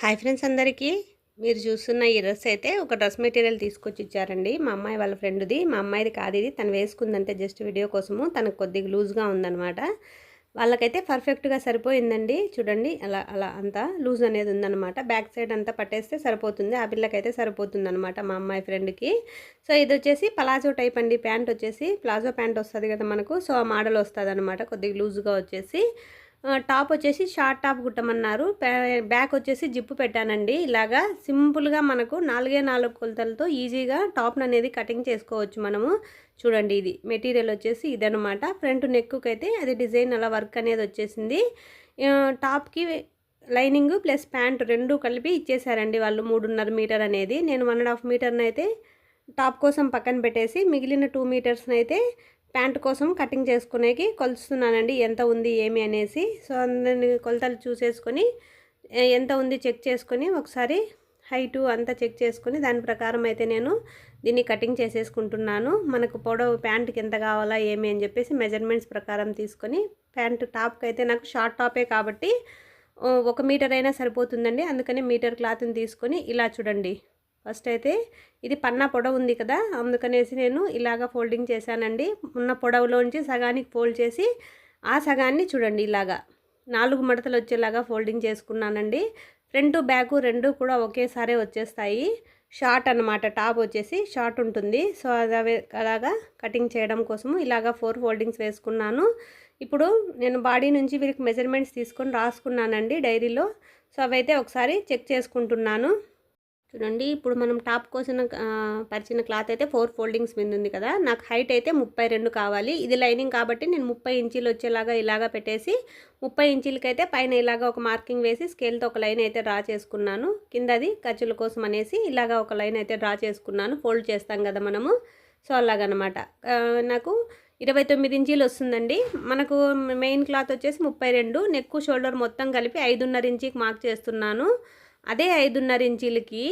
Hi friends అందరికీ. మీరు చూస్తున్న ఈ డ్రెస్ అయితే ఒక డ్రెస్ మెటీరియల్ తీసుకొచ్చి ఇచ్చారండి. మా అమ్మాయి వాళ్ళ ఫ్రెండ్ది. మా అమ్మాయిది కాదు ఇది. తను వేసుకుందంటే జస్ట్ వీడియో కోసము. తనకు కొద్దిగా లూజ్గా ఉందన్నమాట. వాళ్ళకైతే పర్ఫెక్ట్గా సరిపోయిందండి. చూడండి అలా అలా అంతా లూజ్ అనేది ఉందనమాట బ్యాక్ సైడ్ అంతా పట్టేస్తే సరిపోతుంది. ఆ పిల్లకైతే సరిపోతుంది అనమాట మా అమ్మాయి ఫ్రెండ్కి. సో ఇది వచ్చేసి పలాజో టైప్ అండి. ప్యాంట్ వచ్చేసి ప్లాజో ప్యాంట్ వస్తుంది కదా మనకు. సో ఆ మోడల్ వస్తుంది అనమాట కొద్దిగా లూజ్గా వచ్చేసి. టాప్ వచ్చేసి షార్ట్ టాప్ కుట్టమన్నారు. బ్యాక్ వచ్చేసి జిప్పు పెట్టానండి. ఇలాగా సింపుల్గా మనకు నాలుగే నాలుగు కొలతలతో ఈజీగా టాప్ను అనేది కటింగ్ చేసుకోవచ్చు మనము. చూడండి ఇది. మెటీరియల్ వచ్చేసి ఇదనమాట ఫ్రంట్ నెక్కుకి అయితే అది డిజైన్ అలా వర్క్ అనేది వచ్చేసింది. టాప్కి లైనింగ్ ప్లస్ ప్యాంట్ రెండు కలిపి ఇచ్చేసారండి వాళ్ళు మూడున్నర మీటర్ అనేది. నేను వన్ అండ్ హాఫ్ మీటర్ని అయితే టాప్ కోసం పక్కన పెట్టేసి మిగిలిన టూ మీటర్స్ని అయితే ప్యాంట్ కోసం కటింగ్ చేసుకునేకి కొలుస్తున్నానండి. ఎంత ఉంది ఏమి అనేసి. సో అందరిని కొలతలు చూసేసుకొని ఎంత ఉంది చెక్ చేసుకొని ఒకసారి హైటు అంతా చెక్ చేసుకొని దాని ప్రకారం అయితే నేను దీన్ని కటింగ్ చేసేసుకుంటున్నాను. మనకు పొడవు ప్యాంట్కి ఎంత కావాలా ఏమి అని చెప్పేసి మెజర్మెంట్స్ ప్రకారం తీసుకొని ప్యాంట్ టాప్కి అయితే నాకు షార్ట్ టాపే కాబట్టి ఒక మీటర్ అయినా సరిపోతుందండి. అందుకని మీటర్ క్లాత్ని తీసుకొని ఇలా చూడండి. ఫస్ట్ అయితే ఇది పన్నా పొడవు ఉంది కదా అందుకనేసి నేను ఇలాగ ఫోల్డింగ్ చేశానండి. ఉన్న పొడవులోంచి సగానికి ఫోల్డ్ చేసి ఆ సగాన్ని చూడండి ఇలాగా. నాలుగు మడతలు వచ్చేలాగా ఫోల్డింగ్ చేసుకున్నానండి. ఫ్రంట్ బ్యాక్ రెండు కూడా ఒకేసారి వచ్చేస్తాయి. షార్ట్ అన్నమాట టాప్ వచ్చేసి షార్ట్ ఉంటుంది. సో అదే అలాగా కటింగ్ చేయడం కోసము ఇలాగా ఫోర్ ఫోల్డింగ్స్ వేసుకున్నాను. ఇప్పుడు నేను బాడీ నుంచి వీరికి మెజర్మెంట్స్ తీసుకొని రాసుకున్నానండి డైరీలో. సో అవైతే ఒకసారి చెక్ చేసుకుంటున్నాను. చూడండి ఇప్పుడు మనం టాప్ కోసం పరిచిన క్లాత్ అయితే ఫోర్ ఫోల్డింగ్స్ మీద ఉంది కదా. నాకు హైట్ అయితే ముప్పై రెండు కావాలి. ఇది లైనింగ్ కాబట్టి నేను ముప్పై ఇంచీలు వచ్చేలాగా ఇలాగా పెట్టేసి ముప్పై ఇంచీలకైతే పైన ఇలాగా ఒక మార్కింగ్ వేసి స్కేల్తో ఒక లైన్ అయితే డ్రా చేసుకున్నాను. కిందది ఖర్చుల కోసం అనేసి ఇలాగా ఒక లైన్ అయితే డ్రా చేసుకున్నాను. ఫోల్డ్ చేస్తాం కదా మనము. సో అలాగనమాట. నాకు ఇరవై తొమ్మిది ఇంచీలు వస్తుందండి. మనకు మెయిన్ క్లాత్ వచ్చేసి ముప్పై రెండు. నెక్ షోల్డర్ మొత్తం కలిపి ఐదున్నర ఇంచీకి మార్క్ చేస్తున్నాను. అదే ఐదున్నర ఇంచీలకి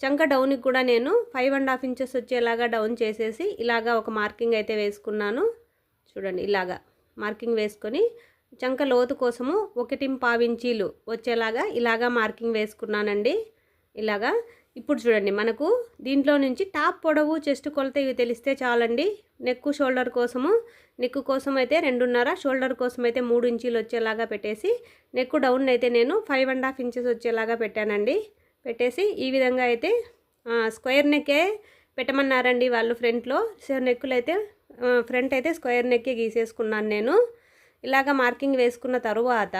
చంక డౌన్కి కూడా నేను ఫైవ్ అండ్ హాఫ్ ఇంచెస్ వచ్చేలాగా డౌన్ చేసేసి ఇలాగా ఒక మార్కింగ్ అయితే వేసుకున్నాను. చూడండి ఇలాగా మార్కింగ్ వేసుకొని చంక లోతు కోసము ఒకటి పావించీలు వచ్చేలాగా ఇలాగా మార్కింగ్ వేసుకున్నానండి. ఇలాగా ఇప్పుడు చూడండి మనకు దీంట్లో నుంచి టాప్ పొడవు చెస్ట్ కొలత ఇవి తెలిస్తే చాలండి. నెక్ షోల్డర్ కోసము నెక్ కోసం అయితే రెండున్నర షోల్డర్ కోసం అయితే మూడు ఇంచీలు వచ్చేలాగా పెట్టేసి నెక్ డౌన్ అయితే నేను ఫైవ్ అండ్ హాఫ్ ఇంచెస్ వచ్చేలాగా పెట్టానండి. పెట్టేసి ఈ విధంగా అయితే స్క్వేర్ నెక్కే పెట్టమన్నారండి వాళ్ళు ఫ్రంట్లో. సో నెక్కులు అయితే ఫ్రంట్ అయితే స్క్వేర్ నెక్కే గీసేసుకున్నాను నేను. ఇలాగ మార్కింగ్ వేసుకున్న తరువాత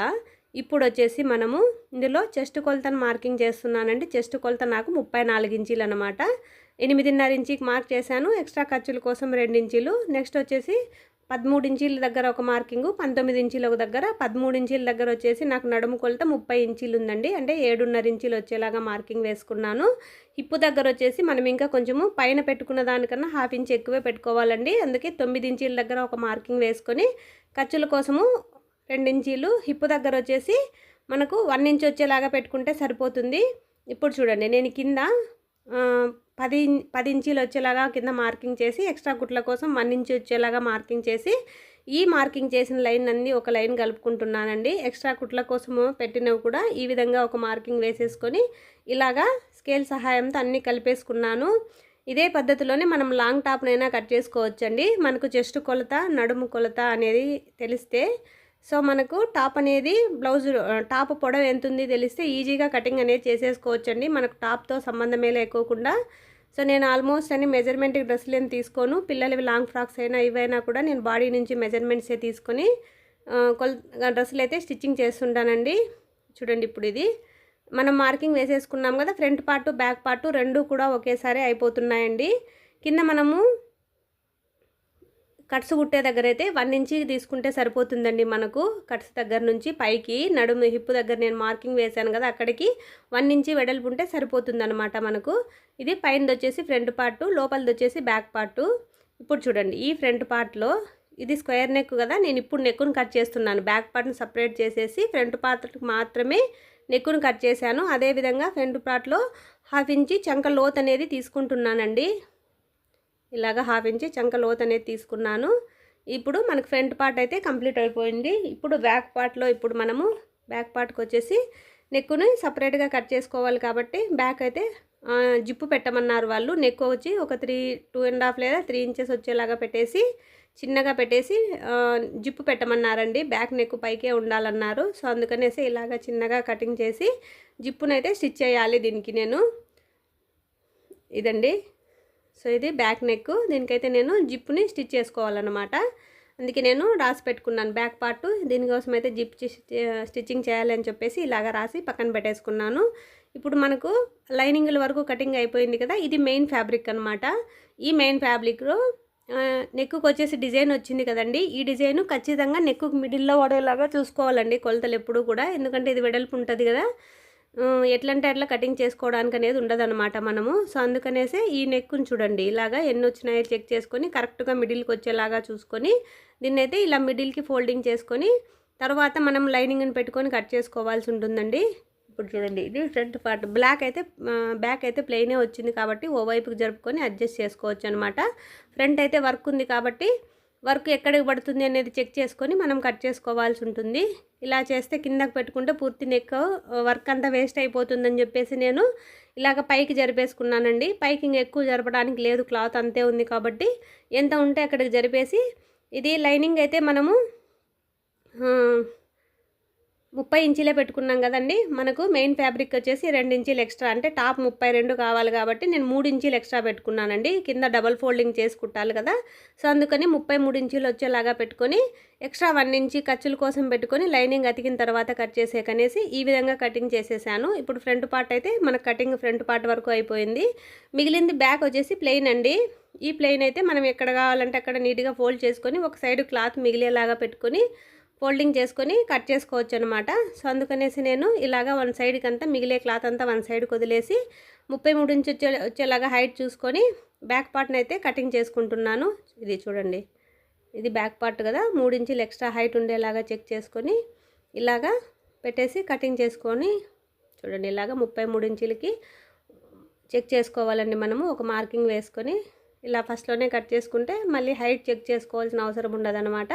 ఇప్పుడు వచ్చేసి మనము ఇందులో చెస్ట్ కొలతను మార్కింగ్ చేస్తున్నానండి. చెస్ట్ కొలత నాకు ముప్పై నాలుగు ఇంచీలు అనమాట ఎనిమిదిన్నర ఇంచీకి మార్క్ చేశాను. ఎక్స్ట్రా ఖర్చుల కోసం రెండు ఇంచీలు. నెక్స్ట్ వచ్చేసి పదమూడు ఇంచీల దగ్గర ఒక మార్కింగ్ పంతొమ్మిది ఇంచీల ఒక దగ్గర పదమూడు ఇంచీల దగ్గర వచ్చేసి నాకు నడుము కొలత ముప్పై ఇంచీలు ఉందండి. అంటే ఏడున్నర ఇంచీలు వచ్చేలాగా మార్కింగ్ వేసుకున్నాను. హిప్పు దగ్గర వచ్చేసి మనం ఇంకా కొంచెము పైన పెట్టుకున్న దానికన్నా హాఫ్ ఇంచ్ ఎక్కువే పెట్టుకోవాలండి. అందుకే తొమ్మిది ఇంచీల దగ్గర ఒక మార్కింగ్ వేసుకొని ఖర్చుల కోసము రెండు ఇంచీలు హిప్పు దగ్గర వచ్చేసి మనకు వన్ ఇంచ్ వచ్చేలాగా పెట్టుకుంటే సరిపోతుంది. ఇప్పుడు చూడండి నేను కింద పది పది ఇంచీలు వచ్చేలాగా కింద మార్కింగ్ చేసి ఎక్స్ట్రా కుట్ల కోసం వన్ ఇంచ్ వచ్చేలాగా మార్కింగ్ చేసి ఈ మార్కింగ్ చేసిన లైన్ అన్నీ ఒక లైన్ కలుపుకుంటున్నానండి. ఎక్స్ట్రా కుట్ల కోసము పెట్టినవి కూడా ఈ విధంగా ఒక మార్కింగ్ వేసేసుకొని ఇలాగా స్కేల్ సహాయంతో అన్నీ కలిపేసుకున్నాను. ఇదే పద్ధతిలోనే మనం లాంగ్ టాప్నైనా కట్ చేసుకోవచ్చండి. మనకు చెస్ట్ కొలత నడుము కొలత అనేది తెలిస్తే సో మనకు టాప్ అనేది బ్లౌజ్ టాప్ పొడవు ఎంత ఉంది తెలిస్తే ఈజీగా కటింగ్ అనేది చేసేసుకోవచ్చండి. మనకు టాప్తో సంబంధమే లేకోకుండా సో నేను ఆల్మోస్ట్ అన్ని మెజర్మెంట్ డ్రెస్సులు ఏం తీసుకోను. పిల్లలవి లాంగ్ ఫ్రాక్స్ అయినా ఇవైనా కూడా నేను బాడీ నుంచి మెజర్మెంట్సే తీసుకొని కొల్ డ్రెస్సులు అయితే స్టిచ్చింగ్ చేస్తుంటానండి. చూడండి ఇప్పుడు ఇది. మనం మార్కింగ్ వేసేసుకున్నాం కదా ఫ్రంట్ పార్ట్ బ్యాక్ పార్ట్ రెండు కూడా ఒకేసారి అయిపోతున్నాయండి. కింద మనము కట్స్ కుట్టే దగ్గర అయితే వన్ ఇంచ్ తీసుకుంటే సరిపోతుందండి మనకు. కట్స్ దగ్గర నుంచి పైకి నడుము హిప్ దగ్గర నేను మార్కింగ్ వేశాను కదా అక్కడికి వన్ ఇంచ్ వెడల్పు ఉంటే సరిపోతుందనమాట మనకు. ఇది పైనది వచ్చేసి ఫ్రంట్ పార్ట్ లోపలిది వచ్చేసి బ్యాక్ పార్ట్. ఇప్పుడు చూడండి ఈ ఫ్రంట్ పార్ట్లో ఇది స్క్వేర్ నెక్ కదా నేను ఇప్పుడు నెక్కును కట్ చేస్తున్నాను. బ్యాక్ పార్ట్ని సపరేట్ చేసేసి ఫ్రంట్ పార్ట్కి మాత్రమే నెక్కును కట్ చేశాను. అదేవిధంగా ఫ్రంట్ పార్ట్లో హాఫ్ ఇంచి చంక లోత్ అనేది తీసుకుంటున్నానండి. ఇలాగ హాఫ్ ఇంచి చంక లోత్ అనేది తీసుకున్నాను. ఇప్పుడు మనకు ఫ్రంట్ పార్ట్ అయితే కంప్లీట్ అయిపోయింది. ఇప్పుడు బ్యాక్ పార్ట్లో ఇప్పుడు మనము బ్యాక్ పార్ట్కి వచ్చేసి నెక్కుని సపరేట్గా కట్ చేసుకోవాలి కాబట్టి బ్యాక్ అయితే జిప్పు పెట్టమన్నారు వాళ్ళు. నెక్ వచ్చి ఒక త్రీ టూ అండ్ హాఫ్ లేదా త్రీ ఇంచెస్ వచ్చేలాగా పెట్టేసి చిన్నగా పెట్టేసి జిప్పు పెట్టమన్నారండి. బ్యాక్ నెక్ పైకే ఉండాలన్నారు. సో అందుకనేసి ఇలాగ చిన్నగా కటింగ్ చేసి జిప్పునైతే స్టిచ్ చేయాలి దీనికి నేను. ఇదండి. సో ఇది బ్యాక్ నెక్. దీనికైతే నేను జిప్పుని స్టిచ్ చేసుకోవాలన్నమాట. అందుకే నేను రాసి పెట్టుకున్నాను బ్యాక్ పార్ట్. దీనికోసం అయితే జిప్ స్టిచ్చింగ్ చేయాలి అని చెప్పేసి ఇలాగ రాసి పక్కన పెట్టేసుకున్నాను. ఇప్పుడు మనకు లైనింగ్ల వరకు కటింగ్ అయిపోయింది కదా ఇది మెయిన్ ఫ్యాబ్రిక్ అనమాట ఈ మెయిన్ ఫ్యాబ్రిక్లో నెక్కు వచ్చేసి డిజైన్ వచ్చింది కదండి. ఈ డిజైన్ ఖచ్చితంగా నెక్కు మిడిల్లో పడేలాగా చూసుకోవాలండి కొలతలు ఎప్పుడూ కూడా. ఎందుకంటే ఇది వెడల్పు ఉంటుంది కదా. ఎట్లంటే అట్లా కటింగ్ చేసుకోవడానికి అనేది ఉండదన్నమాట మనము. సో అందుకనేసి ఈ నెక్కుని చూడండి. ఇలాగా ఎన్ని వచ్చినాయో చెక్ చేసుకొని కరెక్ట్గా మిడిల్కి వచ్చేలాగా చూసుకొని దీన్ని అయితే ఇలా మిడిల్కి ఫోల్డింగ్ చేసుకొని తర్వాత మనం లైనింగ్ని పెట్టుకొని కట్ చేసుకోవాల్సి ఉంటుందండి. ఇప్పుడు చూడండి ఇది ఫ్రంట్ పార్ట్ బ్లాక్ అయితే బ్యాక్ అయితే ప్లెయినే వచ్చింది కాబట్టి ఓ వైపుకి జరుపుకొని అడ్జస్ట్ చేసుకోవచ్చు అనమాట ఫ్రంట్ అయితే వర్క్ ఉంది కాబట్టి వర్క్ ఎక్కడికి పడుతుంది అనేది చెక్ చేసుకొని మనం కట్ చేసుకోవాల్సి ఉంటుంది. ఇలా చేస్తే కిందకు పెట్టుకుంటే పూర్తి నెక్ వర్క్ అంతా వేస్ట్ అయిపోతుందని చెప్పేసి నేను ఇలాగ పైకి జరిపేసుకున్నానండి. పైకి ఇంక ఎక్కువ జరపడానికి లేదు క్లాత్ అంతే ఉంది కాబట్టి. ఎంత ఉంటే అక్కడికి జరిపేసి ఇది లైనింగ్ అయితే మనము ముప్పై ఇంచీలే పెట్టుకున్నాం కదండి. మనకు మెయిన్ ఫ్యాబ్రిక్ వచ్చేసి రెండు ఇంచీలు ఎక్స్ట్రా. అంటే టాప్ ముప్పై రెండు కావాలి కాబట్టి నేను మూడు ఇంచీలు ఎక్స్ట్రా పెట్టుకున్నానండి. కింద డబల్ ఫోల్డింగ్ చేసి కుట్టాలి కదా. సో అందుకని ముప్పై మూడు ఇంచీలు వచ్చేలాగా పెట్టుకొని ఎక్స్ట్రా వన్ ఇంచి ఖర్చుల కోసం పెట్టుకొని లైనింగ్ అతికిన తర్వాత కట్ చేసేకనేసి ఈ విధంగా కటింగ్ చేసేసాను. ఇప్పుడు ఫ్రంట్ పార్ట్ అయితే మన కటింగ్ ఫ్రంట్ పార్ట్ వరకు అయిపోయింది. మిగిలింది బ్యాక్ వచ్చేసి ప్లెయిన్ అండి. ఈ ప్లెయిన్ అయితే మనం ఎక్కడ కావాలంటే అక్కడ నీట్గా ఫోల్డ్ చేసుకొని ఒక సైడ్ క్లాత్ మిగిలేలాగా పెట్టుకొని ఫోల్డింగ్ చేసుకొని కట్ చేసుకోవచ్చు అనమాట సో అందుకనేసి నేను ఇలాగా వన్ సైడ్కి అంతా మిగిలే క్లాత్ అంతా వన్ సైడ్కి వదిలేసి ముప్పై మూడు ఇంచు వచ్చే వచ్చేలాగా హైట్ చూసుకొని బ్యాక్ పార్ట్ని అయితే కటింగ్ చేసుకుంటున్నాను. ఇది చూడండి. ఇది బ్యాక్ పార్ట్ కదా. మూడు ఇంచులు ఎక్స్ట్రా హైట్ ఉండేలాగా చెక్ చేసుకొని ఇలాగా పెట్టేసి కటింగ్ చేసుకొని చూడండి ఇలాగా ముప్పై మూడు ఇంచులకి చెక్ చేసుకోవాలండి మనము. ఒక మార్కింగ్ వేసుకొని ఇలా ఫస్ట్లోనే కట్ చేసుకుంటే మళ్ళీ హైట్ చెక్ చేసుకోవాల్సిన అవసరం ఉండదనమాట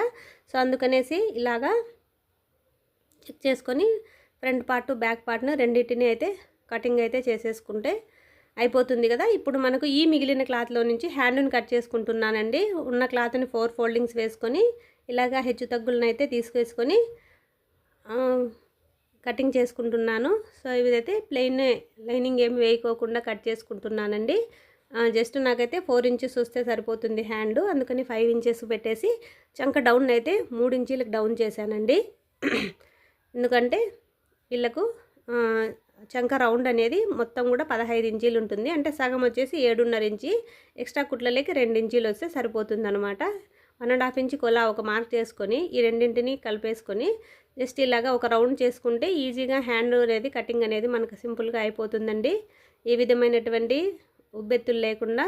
సో అందుకనేసి ఇలాగా చెక్ చేసుకొని ఫ్రంట్ పార్ట్ బ్యాక్ పార్ట్ను రెండింటిని అయితే కటింగ్ అయితే చేసేసుకుంటే అయిపోతుంది కదా. ఇప్పుడు మనకు ఈ మిగిలిన క్లాత్లో నుంచి హ్యాండ్ను కట్ చేసుకుంటున్నానండి. ఉన్న క్లాత్ని ఫోర్ ఫోల్డింగ్స్ వేసుకొని ఇలాగా హెచ్చు తగ్గులను అయితే తీసుకేసుకొని కటింగ్ చేసుకుంటున్నాను. సో ఇదైతే ప్లెయిన్ లైనింగ్ ఏమి వేయకోకుండా కట్ చేసుకుంటున్నానండి. జస్ట్ నాకైతే ఫోర్ ఇంచెస్ వస్తే సరిపోతుంది హ్యాండ్. అందుకని ఫైవ్ ఇంచెస్ పెట్టేసి చంక డౌన్ అయితే మూడు ఇంచీలకు డౌన్ చేశానండి. ఎందుకంటే వీళ్ళకు చంక రౌండ్ అనేది మొత్తం కూడా పదహైదు ఇంచీలు ఉంటుంది. అంటే సగం వచ్చేసి ఏడున్నర ఇంచి ఎక్స్ట్రా కుట్లలోకి రెండు ఇంచీలు వస్తే సరిపోతుంది అనమాట వన్ అండ్ హాఫ్ ఇంచ్ కొలా ఒక మార్క్ చేసుకొని ఈ రెండింటిని కలిపేసుకొని జస్ట్ ఇలాగా ఒక రౌండ్ చేసుకుంటే ఈజీగా హ్యాండ్ అనేది కటింగ్ అనేది మనకు సింపుల్గా అయిపోతుందండి. ఏ విధమైనటువంటి ఉబ్బెత్తులు లేకుండా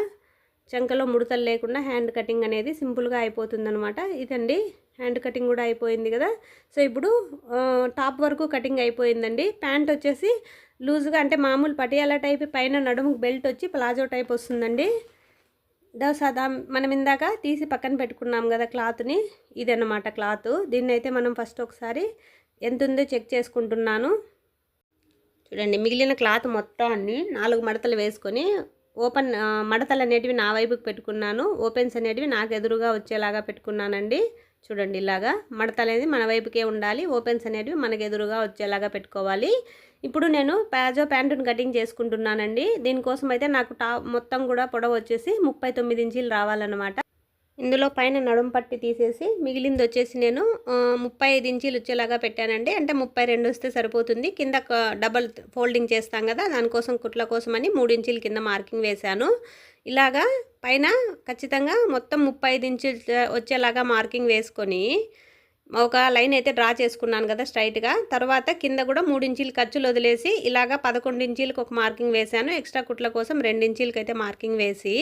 చంకలో ముడతలు లేకుండా హ్యాండ్ కటింగ్ అనేది సింపుల్గా అయిపోతుందనమాట ఇదండి హ్యాండ్ కటింగ్ కూడా అయిపోయింది కదా. సో ఇప్పుడు టాప్ వరకు కటింగ్ అయిపోయిందండి. ప్యాంట్ వచ్చేసి లూజ్గా అంటే మామూలు పటియాలా టైప్ పైన నడుముకు బెల్ట్ వచ్చి ప్లాజో టైప్ వస్తుందండి. దా సదా మనం ఇందాక తీసి పక్కన పెట్టుకున్నాం కదా క్లాత్ని ఇదన్నమాట క్లాత్. దీన్ని అయితే మనం ఫస్ట్ ఒకసారి ఎంత ఉందో చెక్ చేసుకుంటున్నాను. చూడండి మిగిలిన క్లాత్ మొత్తాన్ని నాలుగు మడతలు వేసుకొని ఓపెన్ మడతలు అనేటివి నా వైపుకి పెట్టుకున్నాను. ఓపెన్స్ అనేటివి నాకు ఎదురుగా వచ్చేలాగా పెట్టుకున్నానండి. చూడండి ఇలాగా. మడతలు అనేది మన వైపుకే ఉండాలి. ఓపెన్స్ అనేటివి మనకు ఎదురుగా వచ్చేలాగా పెట్టుకోవాలి. ఇప్పుడు నేను ప్యాజో ప్యాంటును కటింగ్ చేసుకుంటున్నానండి. దీనికోసం అయితే నాకు టా మొత్తం కూడా పొడవు వచ్చేసి ముప్పై తొమ్మిది ఇంచీలు రావాలన్నమాట. ఇందులో పైన నడుం పట్టి తీసేసి మిగిలింది వచ్చేసి నేను ముప్పై ఐదు ఇంచీలు వచ్చేలాగా పెట్టానండి. అంటే ముప్పై రెండు వస్తే సరిపోతుంది. కింద డబల్ ఫోల్డింగ్ చేస్తాం కదా దానికోసం కుట్ల కోసం అని మూడు ఇంచీలు కింద మార్కింగ్ వేశాను. ఇలాగా పైన ఖచ్చితంగా మొత్తం ముప్పై ఐదు ఇంచులు వచ్చేలాగా మార్కింగ్ వేసుకొని ఒక లైన్ అయితే డ్రా చేసుకున్నాను కదా స్ట్రైట్గా తర్వాత కింద కూడా మూడు ఇంచీలు ఖర్చులు వదిలేసి ఇలాగా పదకొండు ఇంచీలకు ఒక మార్కింగ్ వేశాను. ఎక్స్ట్రా కుట్ల కోసం రెండు ఇంచీలకి అయితే మార్కింగ్ వేసి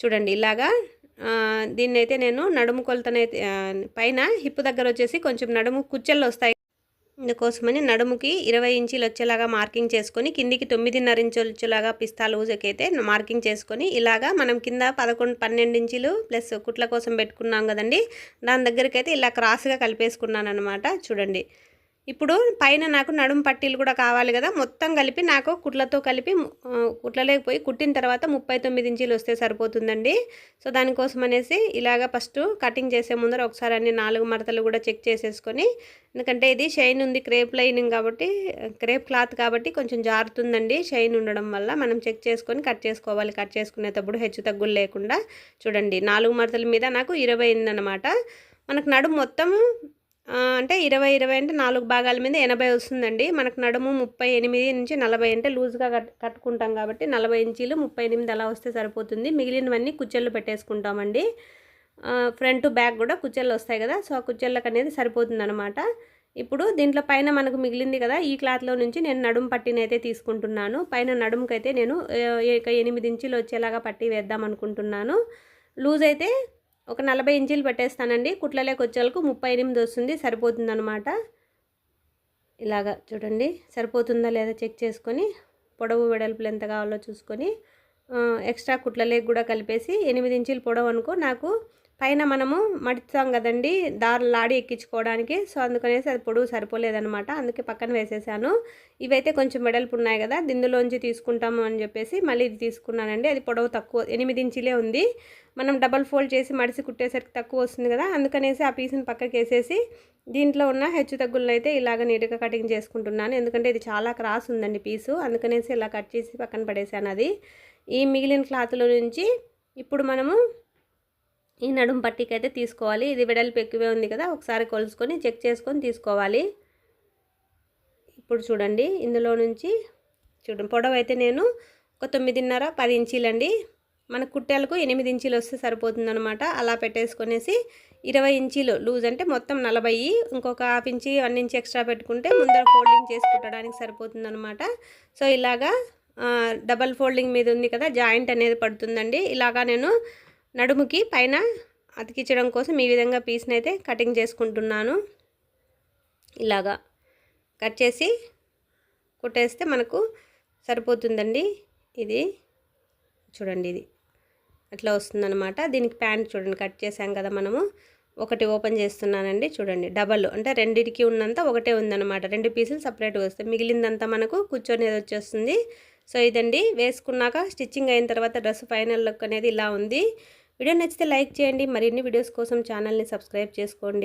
చూడండి ఇలాగా దీన్నైతే దీన్ని అయితే నేను నడుము కొలతనైతే పైన హిప్ దగ్గర వచ్చేసి కొంచెం నడుము కుచ్చెళ్ళు వస్తాయి. ఇందుకోసమని నడుముకి ఇరవై ఇంచీలు వచ్చేలాగా మార్కింగ్ చేసుకొని కిందికి తొమ్మిదిన్నర ఇంచులు వచ్చేలాగా పిస్తా లూజుకి అయితే మార్కింగ్ చేసుకొని ఇలాగా మనం కింద పదకొండు పన్నెండు ఇంచులు ప్లస్ కుట్ల కోసం పెట్టుకున్నాం కదండి. దాని దగ్గరికి అయితే ఇలా క్రాస్గా కలిపేసుకున్నాను అనమాట చూడండి. ఇప్పుడు పైన నాకు నడుము పట్టీలు కూడా కావాలి కదా మొత్తం కలిపి నాకు కుట్లతో కలిపి కుట్లలేకపోయి కుట్టిన తర్వాత ముప్పై తొమ్మిది ఇంచీలు వస్తే సరిపోతుందండి. సో దానికోసం అనేసి ఇలాగ ఫస్ట్ కటింగ్ చేసే ముందర ఒకసారి అన్ని నాలుగు మడతలు కూడా చెక్ చేసేసుకొని ఎందుకంటే ఇది షైన్ ఉంది క్రేప్ లైనింగ్ కాబట్టి క్రేప్ క్లాత్ కాబట్టి కొంచెం జారుతుందండి షైన్ ఉండడం వల్ల. మనం చెక్ చేసుకొని కట్ చేసుకోవాలి కట్ చేసుకునేటప్పుడు హెచ్చు తగ్గులు లేకుండా. చూడండి నాలుగు మడతల మీద నాకు ఇరవై అయిందనమాట మనకు నడుము మొత్తం అంటే ఇరవై ఇరవై అంటే నాలుగు భాగాల మీద ఎనభై వస్తుందండి. మనకు నడుము ముప్పై ఎనిమిది నుంచి నలభై అంటే లూజ్గా కట్ కట్టుకుంటాం కాబట్టి నలభై ఇంచీలు ముప్పై ఎనిమిది అలా వస్తే సరిపోతుంది. మిగిలినవన్నీ కుచ్చెళ్ళు పెట్టేసుకుంటామండి. ఫ్రంట్ బ్యాక్ కూడా కుచ్చెళ్ళు వస్తాయి కదా సో ఆ కుచ్చెళ్ళకు అనేది సరిపోతుంది అనమాట ఇప్పుడు దీంట్లో పైన మనకు మిగిలింది కదా ఈ క్లాత్లో నుంచి నేను నడుము పట్టినైతే తీసుకుంటున్నాను. పైన నడుముకైతే నేను ఎనిమిది ఇంచులు వచ్చేలాగా పట్టి వేద్దాం అనుకుంటున్నాను. లూజ్ అయితే ఒక నలభై ఇంచులు పెట్టేస్తానండి. కుట్లలోకి వచ్చేలకు ముప్పై ఎనిమిది వస్తుంది సరిపోతుందనమాట ఇలాగా చూడండి సరిపోతుందా లేదా చెక్ చేసుకొని పొడవు వెడల్పులు ఎంత కావాలో చూసుకొని ఎక్స్ట్రా కుట్లలేకి కూడా కలిపేసి ఎనిమిది ఇంచులు పొడవు అనుకో నాకు పైన మనము మడుతాం కదండి దారులు లాడి ఎక్కించుకోవడానికి. సో అందుకనేసి అది పొడుగు సరిపోలేదనమాట అందుకే పక్కన వేసేసాను. ఇవైతే కొంచెం వెడల్పు ఉన్నాయి కదా దిందులోంచి తీసుకుంటాము అని చెప్పేసి మళ్ళీ ఇది తీసుకున్నానండి. అది పొడవు తక్కువ ఎనిమిది ఇంచులే ఉంది. మనం డబల్ ఫోల్డ్ చేసి మడిసి కుట్టేసరికి తక్కువ వస్తుంది కదా అందుకనేసి ఆ పీస్ని పక్కకి వేసేసి దీంట్లో ఉన్న హెచ్చు తగ్గులను అయితే ఇలాగ నీట్గా కటింగ్ చేసుకుంటున్నాను. ఎందుకంటే ఇది చాలా క్రాస్ ఉందండి పీసు. అందుకనేసి ఇలా కట్ చేసి పక్కన పడేసాను అది. ఈ మిగిలిన క్లాత్లో నుంచి ఇప్పుడు మనము ఈ నడుము పట్టీకి అయితే తీసుకోవాలి. ఇది వెడల్పు ఎక్కువే ఉంది కదా ఒకసారి కొలుసుకొని చెక్ చేసుకొని తీసుకోవాలి. ఇప్పుడు చూడండి ఇందులో నుంచి చూడండి పొడవు అయితే నేను ఒక తొమ్మిదిన్నర పది ఇంచీలండి. మన కుట్టెలకు ఎనిమిది ఇంచీలు వస్తే సరిపోతుందనమాట అలా పెట్టేసుకొనేసి ఇరవై ఇంచీలు లూజ్ అంటే మొత్తం నలభై ఇంకొక half inch one inch extra పెట్టుకుంటే ముందర ఫోల్డింగ్ చేసి కుట్టడానికి సరిపోతుందనమాట సో ఇలాగా డబల్ ఫోల్డింగ్ మీద ఉంది కదా జాయింట్ అనేది పడుతుందండి. ఇలాగా నేను నడుముకి పైన అతికించడం కోసం ఈ విధంగా పీస్ని అయితే కటింగ్ చేసుకుంటున్నాను. ఇలాగా కట్ చేసి కుట్టేస్తే మనకు సరిపోతుందండి. ఇది చూడండి ఇది అట్లా వస్తుందన్నమాట. దీనికి ప్యాంట్ చూడండి కట్ చేసాం కదా మనము. ఒకటి ఓపెన్ చేస్తున్నానండి చూడండి. డబల్ అంటే రెండింటికి ఉన్నంత ఒకటే ఉందన్నమాట. రెండు పీసులు సపరేట్గా వస్తాయి. మిగిలిందంతా మనకు కూర్చొనేది వచ్చేస్తుంది. సో ఇదండి. వేసుకున్నాక స్టిచ్చింగ్ అయిన తర్వాత డ్రెస్ ఫైనల్ లుక్ అనేది ఇలా ఉంది. వీడియో నచ్చితే లైక్ చేయండి. మరిన్ని వీడియోస్ కోసం ఛానల్ని సబ్స్క్రైబ్ చేసుకోండి.